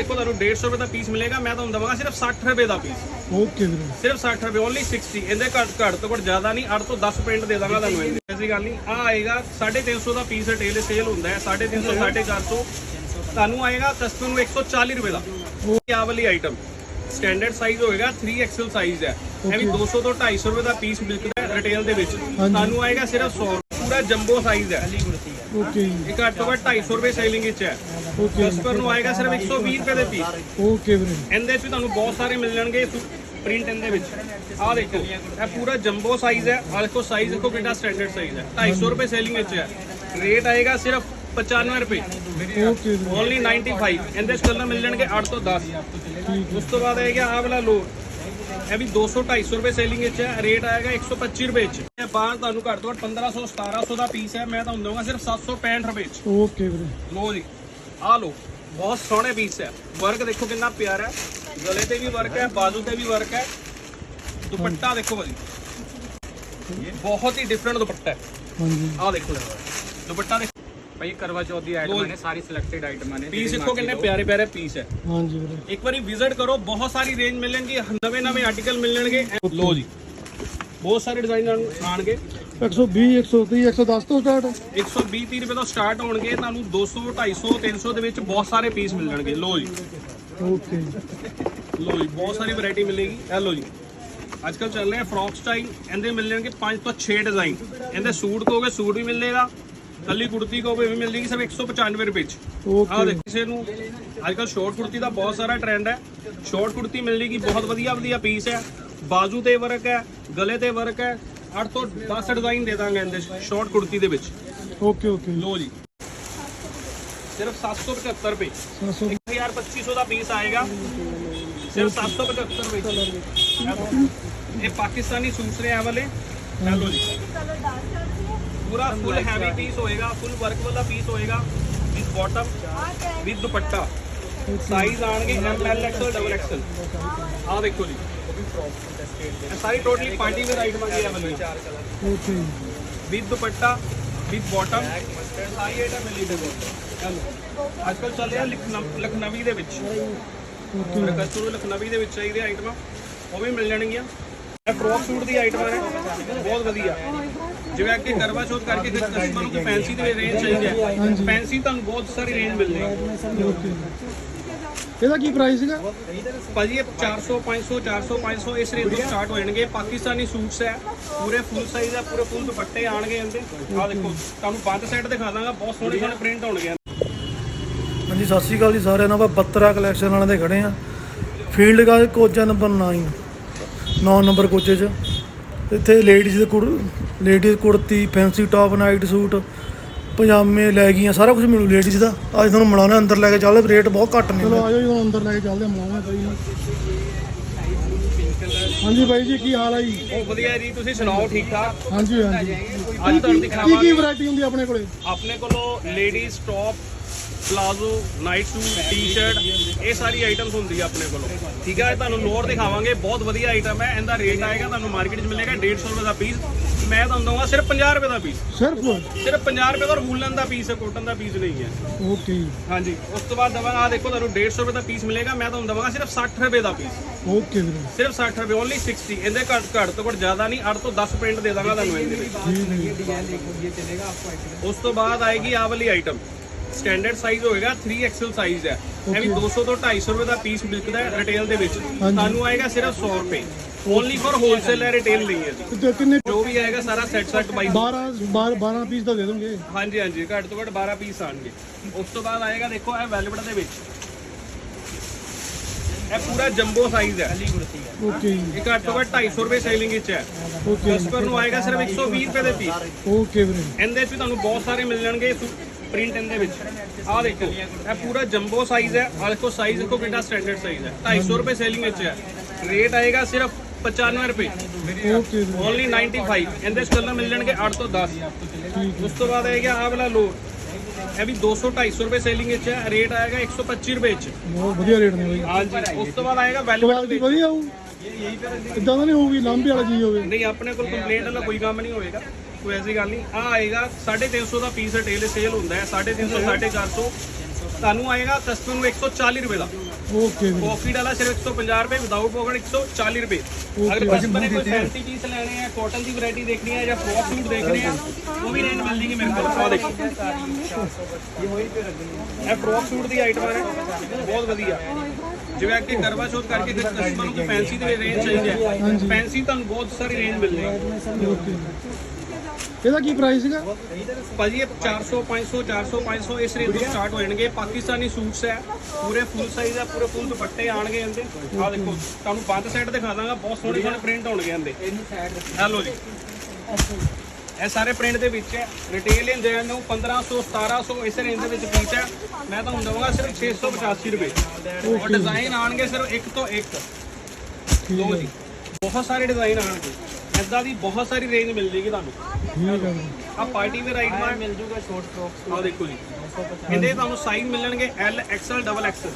ਦੇਖੋ ਤੁਹਾਨੂੰ 150 ਰੁਪਏ ਦਾ ਪੀਸ ਮਿਲੇਗਾ ਮੈਂ ਤੁਹਾਨੂੰ ਦਵਾਂਗਾ ਸਿਰਫ 60 ਰੁਪਏ ਦਾ ਪੀਸ ਓਕੇ ਵੀਰੇ। ਸਿਰਫ 60 ਰੁਪਏ ਓਨਲੀ 60 ਇਹਦੇ ਘੱਟ ਘੱਟ ਤੋਂ ਘੱਟ ਜ਼ਿਆਦਾ ਨਹੀਂ 8 ਤੋਂ 10 ਪ੍ਰਿੰਟ ਦੇ ਦਾਂਗਾ ਤੁਹਾਨੂੰ ਇਹਦੇ। ਐਸੀ ਗੱਲ ਨਹੀਂ। ਆ ਆਏਗਾ 350 ਦਾ ਪੀਸ ਰਿਟੇਲ ਸੇਲ ਹੁੰਦਾ ਹੈ। 350 450 ਤੁਹਾਨੂੰ ਆਏਗਾ ਕਸਟਮਰ ਨੂੰ 140 ਰੁਪਏ ਦਾ। ਇਹ ਆਹ ਵਾਲੀ ਆਈਟਮ ਸਟੈਂਡਰਡ ਸਾਈਜ਼ ਹੋਏਗਾ 3XL ਸਾਈਜ਼ ਹੈ। ਇਹ ਵੀ 200 ਤੋਂ 250 ਰੁਪਏ ਦਾ ਪੀਸ ਵਿਕਦਾ ਹੈ ਰਿਟੇਲ ਦੇ ਵਿੱਚ। ਤੁਹਾਨੂੰ ਆਏਗਾ ਸਿਰਫ 100 ਪੂਰਾ ਜੰਬੋ ਸਾਈਜ਼ ਹੈ। ਓਕੇ ਇਹ ਘੱਟ ਤੋਂ ਘੱਟ 250 ਰੁਪਏ ਸੇਲਿੰਗ ਵਿੱਚ ਹੈ। ਕਸਟਮਰ ਨੂੰ ਆਏਗਾ ਸਿਰਫ 120 ਰੁਪਏ ਦੇ ਪੀਸ ਓਕੇ ਵੀਰੇ। ਇਹਦੇ ਵਿੱਚ ਤੁਹਾਨੂੰ ਬਹੁਤ ਸਾਰੇ ਮਿਲ ਜਾਣਗੇ ਪ੍ਰਿੰਟ ਇਹਦੇ ਵਿੱਚ। ਆਹ ਦੇਖੋ ਇਹ ਪੂਰਾ ਜੰਬੋ ਸਾਈਜ਼ ਹੈ। ਦੇਖੋ ਸਾਈਜ਼ ਦੇਖੋ ਕਿੰਨਾ ਸਟੈਂਡਰਡ ਸਾਈਜ਼ ਹੈ। 250 ਰੁਪਏ ਸੇਲਿੰਗ ਵਿੱਚ ਹੈ। ਰੇਟ ਆਏਗਾ ਸਿਰਫ 95 ਰੁਪਏ। ਓਕੇ ਓਨਲੀ 95 ਇਹਦੇ ਕਲਰ ਮਿਲ ਜਾਣਗੇ 8 ਤੋਂ 10 ਉਸ ਤੋਂ ਬਾਅਦ ਆਏਗਾ ਆਹ ਵਾਲਾ ਲੋ ਇਹ ਵੀ 200 250 ਰੁਪਏ ਸੇਲਿੰਗ ਵਿੱਚ ਹੈ। ਰੇਟ ਆਏਗਾ 125 ਰੁਪਏ ਵਿੱਚ। ਇਹ ਬਾਹਰ ਤੁਹਾਨੂੰ ਘੱਟ ਤੋਂ ਘੱਟ 1500 1700 ਦਾ ਪੀਸ ਹੈ। ਮੈਂ ਤੁਹਾਨੂੰ ਦਊਂਗਾ ਸਿਰਫ 765 ਰੁਪਏ ਵਿੱਚ। ਓਕੇ ਵੀਰੇ। ਲੋ ਜੀ। ਆ ਲੋ ਬਹੁਤ ਸੋਹਣੇ ਪੀਸ ਹੈ ਵਰਕ ਦੇਖੋ ਕਿੰਨਾ ਪਿਆਰਾ ਹੈ ਗਲੇ ਤੇ ਵੀ ਵਰਕ ਹੈ ਬਾਜ਼ੂ ਤੇ ਵੀ ਵਰਕ ਹੈ ਦੁਪੱਟਾ ਦੇਖੋ ਭਾਜੀ ਬਹੁਤ ਹੀ ਡਿਫਰੈਂਟ ਦੁਪੱਟਾ ਹੈ ਹਾਂਜੀ ਆ ਦੇਖੋ ਦੁਪੱਟਾ ਦੇਖੋ ਭਾਈ ਕਰਵਾ ਚੌਥ ਦੀ ਆਈਟਮਾਂ ਨੇ ਸਾਰੀ ਸਿਲੈਕਟਡ ਆਈਟਮਾਂ ਨੇ ਪੀਸ ਦੇਖੋ ਕਿੰਨੇ ਪਿਆਰੇ ਪਿਆਰੇ ਪੀਸ ਹੈ ਹਾਂਜੀ ਵੀਰੇ ਇੱਕ ਵਾਰੀ ਵਿਜ਼ਿਟ ਕਰੋ ਬਹੁਤ ਸਾਰੀ ਰੇਂਜ ਮਿਲਣਗੀ ਨਵੇਂ ਨਵੇਂ ਆਰਟੀਕਲ ਮਿਲਣਗੇ ਲੋ ਜੀ ਬਹੁਤ ਸਾਰੇ ਡਿਜ਼ਾਈਨ ਆਣਗੇ 120 130 110 ਤੋਂ ਸਟਾਰਟ 120 30 ਰੁਪਏ ਤੋਂ ਸਟਾਰਟ ਹੋਣਗੇ। ਤੁਹਾਨੂੰ 200 250 300 ਦੇ ਵਿੱਚ ਬਹੁਤ ਸਾਰੇ ਪੀਸ ਮਿਲ ਜਾਣਗੇ। ਲੋ ਜੀ। ਓਕੇ ਲੋ ਜੀ ਬਹੁਤ ਸਾਰੀ ਵੈਰਾਈਟੀ ਮਿਲੇਗੀ। ਇਹ ਲੋ ਜੀ। ਅੱਜ ਕੱਲ ਚੱਲ ਰਿਹਾ ਫਰੌਕ ਸਟਾਈਲ ਇਹਦੇ ਮਿਲ ਜਾਣਗੇ 5 ਤੋਂ 6 ਡਿਜ਼ਾਈਨ ਇਹਦੇ ਸੂਟ ਕਹੋਗੇ ਸੂਟ ਵੀ ਮਿਲੇਗਾ। ਕੱਲੀ ਕੁੜਤੀ ਕਹੋਗੇ ਵੀ ਮਿਲ ਜੇਗੀ ਸਿਰਫ 195 ਰੁਪਏ ਚ। ਆਹ ਦੇਖੋ ਕਿਸੇ ਨੂੰ। ਅੱਜ ਕੱਲ ਸ਼ਾਰਟ ਕੁੜਤੀ ਦਾ ਬਹੁਤ ਸਾਰਾ ਟ੍ਰੈਂਡ ਹੈ। ਸ਼ਾਰਟ ਕੁੜਤੀ ਮਿਲ ਜੇਗੀ ਬਹੁਤ ਵਧੀਆ ਵਧੀਆ ਪੀਸ ਹੈ। ਬਾਜ਼ੂ ਤੇ ਵਰਕ ਹੈ ਗਲੇ ਤੇ ਵਰਕ ਹੈ 8 ਤੋਂ 10 ਡਿਜ਼ਾਈਨ ਦੇ ਦਾਂਗੇ ਇਹਦੇ ਸ਼ਾਰਟ ਕੁੜਤੀ ਦੇ ਵਿੱਚ। ਓਕੇ ਓਕੇ ਲੋ ਜੀ। ਸਿਰਫ 775 ਰੁਪਏ। 700 1250 ਦਾ ਪੀਸ ਆਏਗਾ। ਸਿਰਫ 775 ਰੁਪਏ ਇਹ ਪਾਕਿਸਤਾਨੀ ਸੂਟ ਨੇ ਇਹ ਵਾਲੇ। ਲਓ ਜੀ। ਪੂਰਾ ਫੁੱਲ ਹੈਵੀ ਪੀਸ ਹੋਏਗਾ ਫੁੱਲ ਵਰਕ ਵਾਲਾ ਪੀਸ ਹੋਏਗਾ with bottom with dupatta. Size ਆਣਗੇ M L XL double XL ਆਹ ਦੇਖੋ ਜੀ। ਇਹ ਸਾਰੀ ਟੋਟਲੀ ਪਾਰਟੀ ਵੇਅਰ ਆਈਟਮਾਂ ਦੀ ਇਹ ਵਾਲੀ okay with dupatta with bottom sorry item ਮਿਲੀ ਦੇਖੋ ਅੱਜ ਕੱਲ ਚੱਲ ਰਿਹਾ ਲਖਨਵੀ ਦੇ ਵਿੱਚ। ਮੇਰੇ ਕਸਟਮਰ ਲਖਨਵੀ ਦੇ ਵਿੱਚ ਚਾਹੀਦੇ ਆਈਟਮਾਂ ਉਹ ਵੀ ਮਿਲ ਜਾਣਗੀਆਂ। ਇਹ ਫਰੋਕ ਸੂਟ ਦੀ ਆਈਟਮਾਂ ਨੇ ਬਹੁਤ ਵਧੀਆ। ਜਿਵੇਂ ਕਿ ਕਰਵਾ ਚੌਥ ਕਰਕੇ ਕਸਟਮਰ ਨੂੰ ਫੈਂਸੀ ਦੇ ਰੇਂਜ ਚਾਹੀਦੀ ਹੈ ਫੈਂਸੀ ਤੁਹਾਨੂੰ ਬਹੁਤ ਸਾਰੀ ਰੇਂਜ ਮਿਲ ਜਾਏਗੀ ਇਹਦਾ ਕੀ ਪ੍ਰਾਈਸ ਹੈਗਾ ਭਾਜੀ ਇਹ 400 500 400 500 ਇਸ ਰੇਂਜ ਤੋਂ ਸਟਾਰਟ ਹੋ ਜਾਣਗੇ। ਪਾਕਿਸਤਾਨੀ ਸੂਟਸ ਹੈ। ਪੂਰੇ ਫੁੱਲ ਸਾਈਜ਼ ਹੈ ਪੂਰੇ ਫੁੱਲ ਦੁਪੱਟੇ ਆਣਗੇ ਇਹਦੇ। ਆਹ ਦੇਖੋ ਤੁਹਾਨੂੰ ਬੰਦ ਸੈੱਟ ਦਿਖਾ ਦਾਂਗਾ ਬਹੁਤ ਸੋਹਣੇ ਸੋਹਣੇ ਪ੍ਰਿੰਟ ਹੋਣਗੇ। ਹਾਂਜੀ ਸਤਿ ਸ਼੍ਰੀ ਅਕਾਲ ਜੀ ਸਾਰਿਆਂ ਨੂੰ ਆਪਾਂ ਬੱਤਰਾ ਕਲੈਕਸ਼ਨ ਵਾਲਿਆਂ ਦੇ ਖੜੇ ਆ ਫੀਲਡ ਗਾ ਕੋਚਾ ਨੰਬਰ 9 9 ਨੰਬਰ ਕੋਚੇ 'ਚ। ਇੱਥੇ ਲੇਡੀਜ਼ ਦੇ ladies kurti fancy top night suit ਪਜਾਮੇ ਲੈ ਗਈਆਂ ਸਾਰਾ ਕੁਝ ਮਿਲੂ ਲੇਡੀਜ਼ ਦਾ। ਅੱਜ ਤੁਹਾਨੂੰ ਮਿਲਾਉਣਾ ਅੰਦਰ ਲੈ ਕੇ ਚੱਲਦੇ ਰੇਟ ਬਹੁਤ ਘੱਟ ਨੇ। ਚਲੋ ਆਜੋ ਜੀ ਅੰਦਰ ਲੈ ਕੇ ਚੱਲਦੇ ਮਿਲਾਉਣਾ ਬਾਈ ਨੂੰ ਹਾਂਜੀ ਬਾਈ ਜੀ ਕੀ ਹਾਲ ਹੈ ਜੀ? ਬਹੁਤ ਵਧੀਆ ਜੀ ਤੁਸੀਂ ਸੁਣਾਓ ਠੀਕ ਠਾਕ? ਹਾਂਜੀ ਹਾਂਜੀ। ਅੱਜ ਤੁਹਾਨੂੰ ਕੀ ਕੀ ਦਿਖਾਵਾਂਗੇ। ਵੈਰਾਈਟੀ ਹੁੰਦੀ ਆਪਣੇ ਕੋਲੇ? ਆਪਣੇ ਕੋਲੋਂ ladies top palazzo night suit T shirt ਇਹ ਸਾਰੀ ਆਈਟਮਸ ਹੁੰਦੀ ਆ ਆਪਣੇ ਕੋਲੋਂ। ਠੀਕ ਹੈ ਤੁਹਾਨੂੰ ਲੋਅਰ ਦਿਖਾਵਾਂਗੇ ਬਹੁਤ ਵਧੀਆ ਆਈਟਮ ਹੈ ਇਹਦਾ ਰੇਟ ਆਏਗਾ ਤੁਹਾਨੂੰ ਮਾਰਕੀਟ 'ਚ ਮਿਲੇਗਾ 150 ਰੁਪਏ ਦਾ ਪੀਸ ਮੈਂ ਤੁਹਾਨੂੰ ਦਊਂਗਾ ਸਿਰਫ 50 ਰੁਪਏ ਦਾ ਪੀਸ ਸਿਰਫ? ਸਿਰਫ 50 ਰੁਪਏ ਦਾ ਵੂਲਨ ਦਾ ਪੀਸ ਹੈ ਕੋਟਨ ਦਾ ਪੀਸ ਨਹੀਂ ਹੈ। ਓਕੇ ਹਾਂਜੀ ਉਸ ਤੋਂ ਬਾਅਦ ਦਵਾਂਗਾ ਆ ਦੇਖੋ ਤੁਹਾਨੂੰ 150 ਰੁਪਏ ਦਾ ਪੀਸ ਮਿਲੇਗਾ ਮੈਂ ਤੁਹਾਨੂੰ ਦਵਾਂਗਾ ਸਿਰਫ 60 ਰੁਪਏ ਦਾ ਪੀਸ ਓਕੇ ਵੀਰੇ। ਸਿਰਫ 60 ਰੁਪਏ ਓਨਲੀ 60 ਇਹਦੇ ਘੱਟ ਘੱਟ ਤੋਂ ਘੱਟ ਜ਼ਿਆਦਾ ਨਹੀਂ 8 ਤੋਂ 10 ਪ੍ਰਿੰਟ ਦੇ ਦਾਂਗਾ ਤੁਹਾਨੂੰ ਇਹਦੇ ਵਿੱਚ। ਉਸ ਤੋਂ ਬਾਅਦ ਆਏਗੀ ਆਹ ਵਾਲੀ ਆਈਟਮ ਸਟੈਂਡਰਡ ਸਾਈਜ਼ ਹੋਏਗਾ 3XL ਸਾਈਜ਼ ਹੈ। ਇਹ ਵੀ 200 ਤੋਂ 250 ਰੁਪਏ ਦਾ ਪੀਸ ਵਿਕਦਾ ਹੈ ਰਿਟੇਲ ਦੇ ਵਿੱਚ। ਤੁਹਾਨੂੰ ਆਏਗਾ ਸਿਰਫ 100 ਰੁਪਏ। ਓਨਲੀ ਫॉर ਹੋਲਸੇਲ ਹੈ ਰਿਟੇਲ ਨਹੀਂ ਹੈ ਜੀ। ਤੇ ਕਿੰਨੇ ਜੋ ਵੀ ਆਏਗਾ ਸਾਰਾ ਸੈੱਟ ਸੈੱਟ ਬਾਈ 12 12 12 ਪੀਸ ਤਾਂ ਦੇ ਦੋਗੇ। ਹਾਂਜੀ ਹਾਂਜੀ ਘੱਟ ਤੋਂ ਘੱਟ 12 ਪੀਸ ਆਣਗੇ। ਉਸ ਤੋਂ ਬਾਅਦ ਆਏਗਾ ਦੇਖੋ ਇਹ ਵੈਲਵਟ ਦੇ ਵਿੱਚ। ਇਹ ਪੂਰਾ ਜੰਬੋ ਸਾਈਜ਼ ਹੈ। ਓਕੇ ਜੀ। ਇਹ ਘੱਟ ਤੋਂ ਘੱਟ 250 ਰੁਪਏ ਸੇਲਿੰਗ ਵਿੱਚ ਹੈ। ਓਕੇ ਕਸਟਮਰ ਨੂੰ ਆਏਗਾ ਸਿਰਫ 120 ਰੁਪਏ ਦੇ ਪੀਸ ਓਕੇ ਵੀਰੇ। ਇਹਦੇ ਵਿੱਚ ਤੁਹਾਨੂੰ ਬਹੁਤ ਸਾਰੇ ਮਿਲ ਜਾਣਗੇ ਪ੍ਰਿੰਟ ਇਹਦੇ ਵਿੱਚ। ਆਹ ਦੇਖੋ ਇਹ ਪੂਰਾ ਜੰਬੋ ਸਾਈਜ਼ ਹੈ। ਆਹ ਦੇਖੋ ਸਾਈਜ਼ ਦੇਖੋ ਕਿੰਨਾ ਸਟੈਂਡਰਡ ਸਾਈਜ਼ ਹੈ। 250 ਰੁਪਏ ਸੇਲਿੰਗ ਵਿੱਚ ਹੈ। ਰੇਟ ਆਏਗਾ ਸਿਰਫ 95 ਰੁਪਏ। ਓਨਲੀ 95 ਇਹਦੇ ਵਿੱਚ ਕਲਰ ਮਿਲ ਜਾਣਗੇ 8 ਤੋਂ 10 ਉਸ ਤੋਂ ਬਾਅਦ ਆਏਗਾ ਆਹ ਵਾਲਾ ਲੋ ਇਹ ਵੀ 200 250 ਰੁਪਏ ਸੇਲਿੰਗ ਵਿੱਚ ਹੈ। ਰੇਟ ਆਏਗਾ 125 ਰੁਪਏ ਵਿੱਚ। ਬਹੁਤ ਵਧੀਆ ਰੇਟ ਨੇ ਬਾਈ। ਹਾਂਜੀ ਉਸ ਤੋਂ ਬਾਅਦ ਆਏਗਾ ਵੈਲਵਟ ਕੁਆਲਿਟੀ ਵਧੀਆ ਹੋਊ। ਇਦਾਂ ਤਾਂ ਨਹੀਂ ਹੋਊਗੀ ਲਾਂਬੇ ਵਾਲਾ ਚੀਜ਼ ਹੋਵੇ। ਨਹੀਂ ਆਪਣੇ ਕੋਲ ਕੰਪਲੇਂਟ ਵਾਲਾ ਕੋਈ ਕੰਮ ਨਹੀਂ ਹੋਏਗਾ। ਕੋਈ ਐਸੀ ਗੱਲ ਨਹੀਂ। ਆ ਆਏਗਾ 350 ਦਾ ਪੀਸ ਰਿਟੇਲ ਸੇਲ ਹੁੰਦਾ ਹੈ। 350 450 ਤੁਹਾਨੂੰ ਆਏਗਾ ਕਸਟਮਰ ਨੂੰ 140 ਰੁਪਏ ਦਾ। ਓਕੇ ਵੀਰੇ। ਕਾਫੀ ਡਾਲਾ ਸਿਰਫ 150 ਰੁਪਏ ਵਿਦਆਊਟ ਪੋਕਣ 140 ਰੁਪਏ। ਅਗਰ ਕਸਟਮਰ ਕੋਈ ਫੈਂਸੀ ਪੀਸ ਲੈਣੇ ਆ ਕਾਟਨ ਦੀ ਵੈਰਾਈਟੀ ਦੇਖਣੀ ਹੈ ਜਾਂ ਫਰੋਕ ਸੂਟ ਦੇਖਣੇ ਆ ਉਹ ਵੀ ਰੇਂਜ ਮਿਲ ਜੇਗੀ ਮੇਰੇ ਕੋਲ। ਆ ਦੇਖੋ। ਇਹ ਹੋਈ ਤੇ ਰੱਖਣੀ ਇਹ ਫਰੋਕ ਸੂਟ ਦੀ ਆਈਟਮਾਂ ਨੇ ਬਹੁਤ ਵਧੀਆ। ਜਿਵੇਂ ਅੱਗੇ ਕਰਵਾ ਸ਼ੋਧ ਕਰਕੇ ਕਸਟਮਰ ਨੂੰ ਫੈਂਸੀ ਦੇ ਰੇਂਜ ਚਾਹੀਦੀ ਹੈ। ਫੈਂਸੀ ਤੁਹਾਨੂੰ ਬਹੁਤ ਸਾਰੀ ਰੇਂਜ ਮਿਲ ਜਾਏਗੀ ਇਹਦਾ ਕੀ ਪ੍ਰਾਈਸ ਹੈਗਾ ਭਾਜੀ ਇਹ 400 500 400 500 ਇਸ ਰੇਂਜ ਤੋਂ ਸਟਾਰਟ ਹੋ ਜਾਣਗੇ। ਪਾਕਿਸਤਾਨੀ ਸੂਟਸ ਹੈ ਪੂਰੇ ਫੁੱਲ ਸਾਈਜ਼ ਹੈ ਪੂਰੇ ਫੁੱਲ ਦੁਪੱਟੇ ਆਣਗੇ ਇਹਦੇ। ਆਹ ਦੇਖੋ ਤੁਹਾਨੂੰ ਬੰਦ ਸੈੱਟ ਦਿਖਾ ਦਾਂਗਾ ਬਹੁਤ ਸੋਹਣੇ ਸੋਹਣੇ ਪ੍ਰਿੰਟ ਹੋਣਗੇ ਇਹਦੇ। ਹੈਲੋ ਜੀ। ਇਹ ਸਾਰੇ ਪ੍ਰਿੰਟ ਦੇ ਵਿੱਚ ਹੈ। ਰਿਟੇਲ ਇੰਦੇ ਨੂੰ 1500 1700 ਇਸ ਰੇਂਜ ਦੇ ਵਿੱਚ ਪੀਸ ਹੈ। ਮੈਂ ਤੁਹਾਨੂੰ ਦਵਾਂਗਾ ਸਿਰਫ 685 ਰੁਪਏ। ਔਰ ਡਿਜ਼ਾਈਨ ਆਣਗੇ ਸਿਰਫ ਇੱਕ ਤੋਂ ਇੱਕ। ਲੋ ਜੀ ਬਹੁਤ ਸਾਰੇ ਡਿਜ਼ਾਈਨ ਆਣਗੇ ਐਦਾਂ ਦੀ ਬਹੁਤ ਸਾਰੀ ਰੇਂਜ ਮਿਲ ਜੇਗੀ ਤੁਹਾਨੂੰ। ਠੀਕ ਹੈ ਆ ਪਾਰਟੀ ਵੇਅਰ ਆਈਟਮਾਂ ਮਿਲ ਜੂਗਾ ਸ਼ਾਰਟ ਫਰੋਕਸ ਆ ਦੇਖੋ ਜੀ। ਇਹਦੇ ਤੁਹਾਨੂੰ ਸਾਈਜ਼ ਮਿਲਣਗੇ ਐਲ ਐਕਸਲ ਡਬਲ ਐਕਸਲ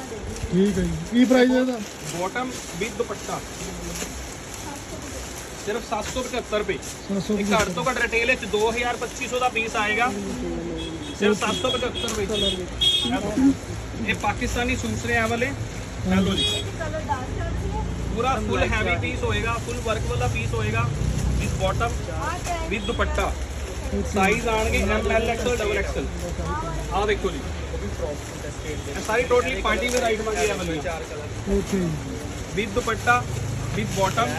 ਠੀਕ ਹੈ ਜੀ। ਕੀ ਪ੍ਰਾਈਸ ਹੈ ਇਹਦਾ? Bottom with dupatta. ਸਿਰਫ 775 ਰੁਪਏ। 700 ਇਹ ਘੱਟ ਤੋਂ ਘੱਟ ਰਿਟੇਲ ਵਿੱਚ 2000 2500 ਦਾ ਪੀਸ ਆਏਗਾ। ਸਿਰਫ 775 ਰੁਪਏ। ਇਹ ਪਾਕਿਸਤਾਨੀ ਸੂਟਸ ਨੇ ਇਹ ਵਾਲੇ। ਹੈਲੋ ਜੀ। ਪੂਰਾ ਫੁੱਲ ਹੈਵੀ ਪੀਸ ਹੋਏਗਾ ਫੁੱਲ ਵਰਕ ਵਾਲਾ ਪੀਸ ਹੋਏਗਾ। ਬਾਟਮ ਵਿਦ ਦੁਪੱਟਾ ਸਾਈਜ਼ ਆਣਗੇ M L XL double XL ਆਹ ਦੇਖੋ ਜੀ ਇਹ ਸਾਰੀ ਟੋਟਲੀ ਪਾਰਟੀ ਵੇਅਰ ਆਈਟਮਾਂ ਦੀ ਹੈ ਵਾਲੀ ਓਕੇ ਜੀ ਵਿਦ ਦੁਪੱਟਾ ਵਿਦ ਬਾਟਮ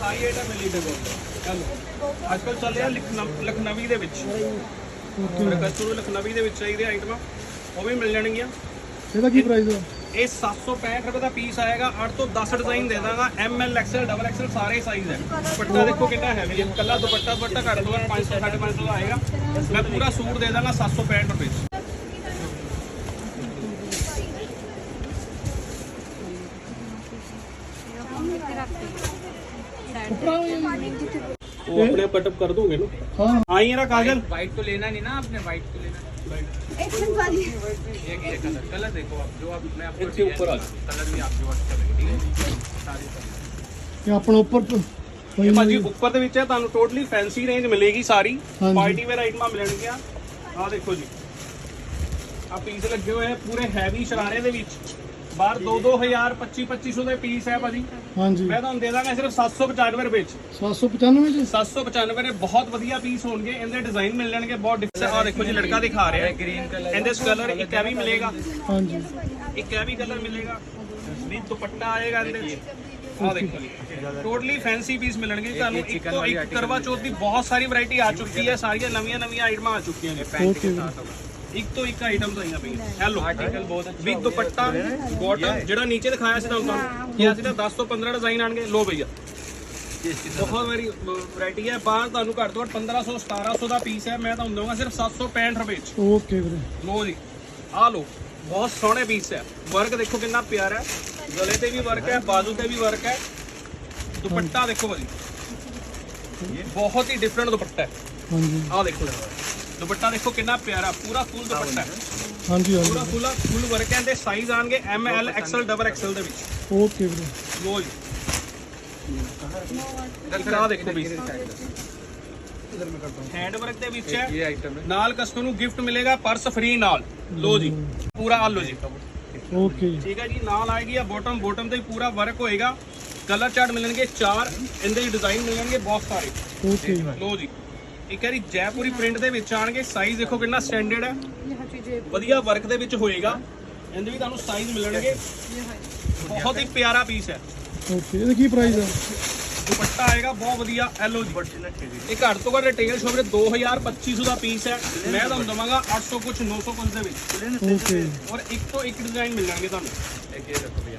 ਸਾਰੀ ਆਈਟਮ ਦੇਖੋ ਚਲੋ ਅੱਜ ਕੱਲ ਚੱਲ ਰਿਹਾ ਲਖਨਵ- ਦੇ ਵਿੱਚ. ਮੇਰੇ ਕਸਟਮਰ ਲਖਨਵੀ ਦੇ ਵਿੱਚ ਚਾਹੀਦੇ ਆਈਟਮਾਂ ਉਹ ਵੀ ਮਿਲ ਜਾਣਗੀਆਂ। ਇਹਦਾ ਕੀ ਪ੍ਰਾਈਸ ਹੈ ਇਹ 765 ਰੁਪਏ ਦਾ ਪੀਸ ਆਏਗਾ 8 ਤੋਂ 10 ਡਿਜ਼ਾਈਨ ਦੇ ਦਾਂਗਾ M L XL double XL ਸਾਰੇ ਸਾਈਜ਼ ਹੈ ਦੁਪੱਟਾ ਦੇਖੋ ਕਿੰਨਾ ਹੈਵੀ ਹੈ ਕੱਲਾ ਦੁਪੱਟਾ ਦੁਪੱਟਾ ਘੱਟ ਤੋਂ ਘੱਟ 500 550 ਦਾ ਆਏਗਾ ਮੈਂ ਪੂਰਾ ਸੂਟ ਦੇ ਦਾਂਗਾ 765 ਰੁਪਏ 'ਚ ਉਹ ਆਪਣੇ ਪਟਪ ਕਰ ਦੋਗੇ ਨਾ ਹਾਂ ਆਈ है ना काजल व्हाइट तो लेना नहीं ना आपने व्हाइट तो लेना ये ये कलर कलर देखो आप जो आप मैं आपको इसके ऊपर आ कलर भी आप जो करेंगे ठीक है सारे कलर ਇਹ ਆਪਣਾ ਉੱਪਰ ਪ- ਪਈ ਇਹ ਭਾਜੀ ਹੋਈ- ਉੱਪਰ ਦੇ ਵਿੱਚ ਹੈ ਤੁਹਾਨੂੰ ਟੋਟਲੀ ਫੈਂਸੀ ਰੇਂਜ ਮਿਲੇਗੀ ਸਾਰੀ ਹਾਂਜੀ। ਪਾਰਟੀ ਵੇਅਰ ਆਈਟਮਾਂ ਮਿਲਣਗੀਆਂ ਆਹ ਦੇਖੋ ਜੀ ਆ ਪੀਸ ਲੱਗੇ ਹੋਏ ਆ ਪੂਰੇ ਹੈਵੀ ਸ਼ਰਾਰੇ ਦੇ ਵਿੱਚ ਬਾਹਰ 2 2000 25 2500 ਦੇ ਪੀਸ ਹੈ ਭਾਜੀ। ਹਾਂਜੀ। ਮੈਂ ਤੁਹਾਨੂੰ ਦੇ ਦਾਂਗਾ ਸਿਰਫ 795 ਰੁਪਏ ਚ। 795 ਜੀ 795 ਦੇ ਬਹੁਤ ਵਧੀਆ ਪੀਸ ਹੋਣਗੇ ਇਹਦੇ ਡਿਜ਼ਾਈਨ ਮਿਲ ਜਾਣਗੇ ਬਹੁਤ ਡਿਫਰੈਂਟ ਆ ਦੇਖੋ ਜੀ ਲੜਕਾ ਦਿਖਾ ਰਿਹਾ। ਹੈ ਗ੍ਰੀਨ ਕਲਰ ਇਹਦੇ ਕਲਰ ਇੱਕ ਐ ਵੀ ਮਿਲੇਗਾ। ਹਾਂਜੀ। ਇੱਕ ਐ ਵੀ ਕਲਰ ਮਿਲੇਗਾ। ਵੀ ਦੁਪੱਟਾ ਆਏਗਾ ਇਹਦੇ ਆ ਟੋਟਲੀ ਫੈਂਸੀ ਪੀਸ ਮਿਲਣਗੇ ਤੁਹਾਨੂੰ। ਇੱਕ ਤੋਂ ਇੱਕ ਕਰਵਾ ਚੌਥ ਦੀ ਬਹੁਤ ਸਾਰੀ ਵੈਰਾਈਟੀ ਆ ਚੁੱਕੀ ਹੈ ਸਾਰੀਆਂ ਨਵੀਆਂ ਨਵੀਆਂ ਆਈਟਮਾਂ ਆ ਚੁੱਕੀਆਂ ਨੇ। ਪੈਂਟ ਦੇ ਸਾਥ ਇੱਕ ਤੋਂ ਇੱਕ ਆਈਟਮ ਆਈਆਂ ਪਈਆਂ। ਇਹ ਲੋ ਆਰਟੀਕਲ ਬਹੁਤ ਅੱਛਾ ਵਿਦ ਦੁਪੱਟਾ ਬਾਟਮ ਜਿਹੜਾ ਨੀਚੇ ਦਿਖਾਇਆ ਸੀ ਤੁਹਾਨੂੰ ਕਿ ਅਸੀਂ ਤਾਂ 10 ਤੋਂ 15 ਡਿਜ਼ਾਈਨ ਆਣਗੇ। ਲੋ ਭਈਆ। ਬਹੁਤ ਮੇਰੀ ਵੈਰਾਈਟੀ ਹੈ। ਬਾਹਰ ਤੁਹਾਨੂੰ ਘੱਟ ਤੋਂ ਘੱਟ 1500 1700 ਦਾ ਪੀਸ ਹੈ। ਮੈਂ ਤੁਹਾਨੂੰ ਦਊਂਗਾ ਸਿਰਫ 765 ਰੁਪਏ ਚ। ਓਕੇ ਵੀਰੇ। ਲੋ ਜੀ। ਆ ਲੋ ਬਹੁਤ ਸੋਹਣੇ ਪੀਸ ਹੈ। ਵਰਕ ਦੇਖੋ ਕਿੰਨਾ ਪਿਆਰਾ ਹੈ। ਗਲੇ ਤੇ ਵੀ ਵਰਕ ਹੈ ਬਾਜ਼ੂ ਤੇ ਵੀ ਵਰਕ ਹੈ। ਦੁਪੱਟਾ ਦੇਖੋ ਭਾਜੀ। ਬਹੁਤ ਹੀ ਡਿਫਰੈਂਟ ਦੁਪੱਟਾ ਹੈ। ਹਾਂਜੀ। ਆ ਦੇਖੋ ਜਰਾ। ਦੁਪੱਟਾ ਦੇਖੋ ਕਿੰਨਾ ਪਿਆਰਾ ਪੂਰਾ ਫੁੱਲ ਦੁਪੱਟਾ ਹਾਂਜੀ ਹਾਂਜੀ ਪੂਰਾ ਫੁੱਲ ਫੁੱਲ ਵਰਕ ਹੈ ਸਾਈਜ਼ ਆਣਗੇ M L XL double XL ਦੇ ਵਿੱਚ। ਓਕੇ ਵੀਰੇ। ਲੋ ਜੀ। ਆ ਦੇਖੋ ਵੀ। ਹੈਂਡ ਵਰਕ ਦੇ ਵਿੱਚ ਹੈ। ਨਾਲ ਕਸਟਮਰ ਨੂੰ ਗਿਫਟ ਮਿਲੇਗਾ ਪਰਸ ਫ੍ਰੀ ਨਾਲ। ਲੋ ਜੀ ਪੂਰਾ ਆ ਲੋ ਜੀ। ਓਕੇ ਠੀਕ ਹੈ ਜੀ ਨਾਲ ਆਏਗੀ ਆ ਬੋਟਮ ਬੋਟਮ ਤੇ ਪੂਰਾ ਵਰਕ ਹੋਏਗਾ। ਕਲਰ ਚਾਰਟ ਮਿਲਣਗੇ ਚਾਰ ਇਹਦੇ ਡਿਜ਼ਾਈਨ ਮਿਲਣਗੇ ਬਹੁਤ ਸਾਰੇ। ਓਕੇ ਲੋ ਜੀ। ਇੱਕ ਵਾਰੀ ਜੈਪੁਰੀ ਪ੍ਰਿੰਟ ਦੇ ਵਿੱਚ ਆਣਗੇ। ਸਾਈਜ਼ ਦੇਖੋ ਕਿੰਨਾ ਸਟੈਂਡਰਡ ਹੈ। ਵਧੀਆ ਵਰਕ ਦੇ ਵਿੱਚ ਹੋਏਗਾ। ਇਹਦੇ ਵੀ ਤੁਹਾਨੂੰ ਸਾਈਜ਼ ਮਿਲਣਗੇ। ਬਹੁਤ ਹੀ ਪਿਆਰਾ ਪੀਸ ਹੈ। ਓਕੇ ਇਹਦਾ ਕੀ ਪ੍ਰਾਈਸ ਹੈ? ਦੁਪੱਟਾ ਆਏਗਾ ਬਹੁਤ ਵਧੀਆ ਐਲੋ ਜੀ। ਇਹ ਘੱਟ ਤੋਂ ਘੱਟ ਰਿਟੇਲ ਸ਼ੋਪ ਦੇ 2250 ਦਾ ਪੀਸ ਹੈ। ਮੈਂ ਤੁਹਾਨੂੰ ਦਵਾਂਗਾ 800 ਕੁਝ 900 ਕੁਝ ਦੇ ਵਿੱਚ। ਔਰ ਇੱਕ ਤੋਂ ਇੱਕ ਡਿਜ਼ਾਈਨ ਮਿਲਣਗੇ ਤੁਹਾਨੂੰ। ਇੱਕ ਇਹ ਰੱਖੋ ਭਈਆ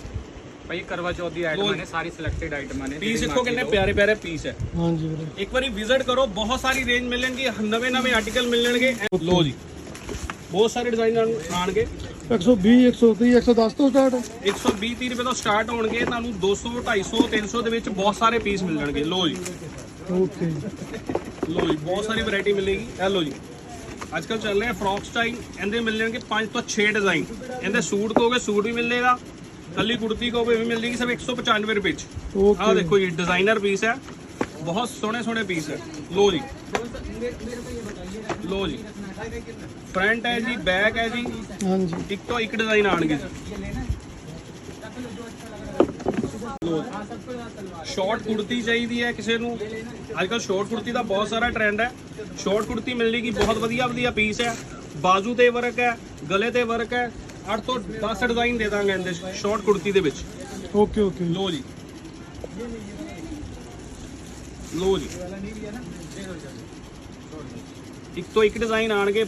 ਭਾਈ ਕਰਵਾ ਚੌਥ ਦੀ ਆਈਟਮਾਂ ਨੇ ਸਾਰੀ ਸਿਲੈਕਟਡ ਆਈਟਮਾਂ ਨੇ ਪੀਸ ਦੇਖੋ ਕਿੰਨੇ ਪਿਆਰੇ ਪਿਆਰੇ ਪੀਸ ਹੈ। ਹਾਂਜੀ ਵੀਰੇ। ਇੱਕ ਵਾਰੀ ਵਿਜ਼ਿਟ ਕਰੋ ਬਹੁਤ ਸਾਰੀ ਰੇਂਜ ਮਿਲਣਗੀ ਨਵੇਂ ਨਵੇਂ ਆਰਟੀਕਲ ਮਿਲਣਗੇ। ਲੋ ਜੀ ਬਹੁਤ ਸਾਰੇ ਡਿਜ਼ਾਈਨ ਆਣਗੇ 120 130 110 ਤੋਂ ਸਟਾਰਟ 120 30 ਰੁਪਏ ਤੋਂ ਸਟਾਰਟ ਹੋਣਗੇ ਤੁਹਾਨੂੰ 200 250 300 ਦੇ ਵਿੱਚ ਬਹੁਤ ਸਾਰੇ ਪੀਸ ਮਿਲਣਗੇ ਲੋ ਜੀ। ਓਕੇ। ਲੋ ਜੀ ਬਹੁਤ ਸਾਰੀ ਵੈਰਾਈਟੀ ਮਿਲੇਗੀ। ਇਹ ਲੋ ਜੀ ਅੱਜ ਕੱਲ ਚੱਲ ਰਿਹਾ ਫਰੌਕ ਸਟਾਈਲ ਇਹਦੇ ਮਿਲ ਜਾਣਗੇ 5 ਤੋਂ 6 ਡਿਜ਼ਾਈਨ ਇਹਦੇ ਸੂਟ ਕਹੋਗੇ ਸੂਟ ਵੀ ਮਿਲੇਗਾ। ਕੱਲੀ ਕੁੜਤੀ ਕਹੋਗੇ ਵੀ ਮਿਲ ਜੇਗੀ ਸਿਰਫ 195 ਰੁਪਏ ਚ। ਆਹ ਦੇਖੋ ਜੀ ਡਿਜ਼ਾਈਨਰ ਪੀਸ ਹੈ। ਬਹੁਤ ਸੋਹਣੇ ਸੋਹਣੇ ਪੀਸ ਹੈ। ਲੋ ਜੀ। ਲੋ ਜੀ। ਫਰੰਟ ਹੈ ਜੀ ਬੈਕ ਹੈ ਜੀ। ਹਾਂਜੀ। ਇੱਕ ਤੋਂ ਇੱਕ ਡਿਜ਼ਾਈਨ ਆਣਗੇ ਜੀ। ਸ਼ਾਰਟ ਕੁੜਤੀ ਚਾਹੀਦੀ ਹੈ ਕਿਸੇ ਨੂੰ। ਅੱਜ ਕੱਲ ਸ਼ਾਰਟ ਕੁੜਤੀ ਦਾ ਬਹੁਤ ਸਾਰਾ ਟ੍ਰੈਂਡ ਹੈ। ਸ਼ਾਰਟ ਕੁੜਤੀ ਮਿਲਣੀ ਕੀ ਬਹੁਤ ਵਧੀਆ ਵਧੀਆ ਪੀਸ ਹੈ। ਬਾਜ਼ੂ ਤੇ ਵਰਕ ਹੈ ਗਲੇ ਤੇ ਵਰਕ ਹੈ। 8 ਤੋਂ 10 ਡਿਜ਼ਾਈਨ ਦੇ ਦਾਂਗੇ ਇਹਦੇ ਸ਼ਾਰਟ ਕੁੜਤੀ ਦੇ ਵਿੱਚ। ਓਕੇ ਓਕੇ ਲੋ ਜੀ। ਲੋ ਜੀ। ਇੱਕ ਤੋਂ ਇੱਕ ਡਿਜ਼ਾਈਨ ਆਣਗੇ।